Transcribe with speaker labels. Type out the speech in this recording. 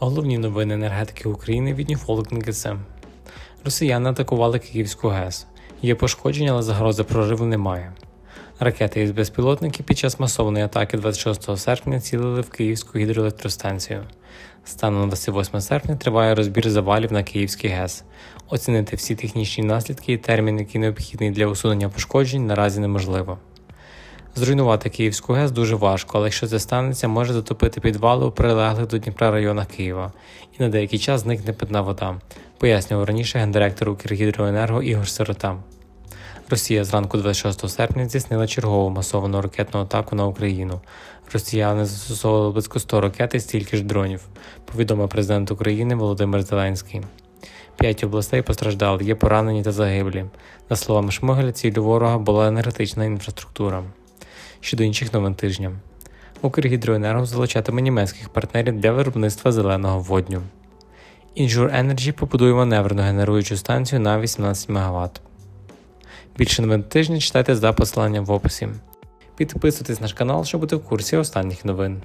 Speaker 1: Головні новини енергетики України від Ньюфолк Росіяни атакували Київську ГЕС. Є пошкодження, але загрози прориву немає. Ракети із безпілотників під час масованої атаки 26 серпня цілили в Київську гідроелектростанцію. Станом на 28 серпня триває розбір завалів на Київський ГЕС. Оцінити всі технічні наслідки і термін, який необхідний для усунення пошкоджень, наразі неможливо. Зруйнувати Київську ГЕС дуже важко, але якщо це станеться, може затопити підвали у прилеглих до Дніпра районах Києва, і на деякий час зникне питна вода, пояснював раніше гендиректор Укргідроенерго Ігор Сирота. Росія зранку 26 серпня здійснила чергову масовану ракетну атаку на Україну. Росіяни застосовували близько 100 ракет і стільки ж дронів, повідомив президент України Володимир Зеленський. П'ять областей постраждали, є поранені та загиблі. За словами Шмигаля, ціллю ворога була енергетична інфраструктура. Щодо інших новин тижня. Укргідроенерго залучатиме німецьких партнерів для виробництва зеленого водню. Injure Energy побудує маневрну генеруючу станцію на 18 МВт. Більше новин тижня читайте за посиланням в описі. Підписуйтесь на наш канал, щоб бути в курсі останніх новин.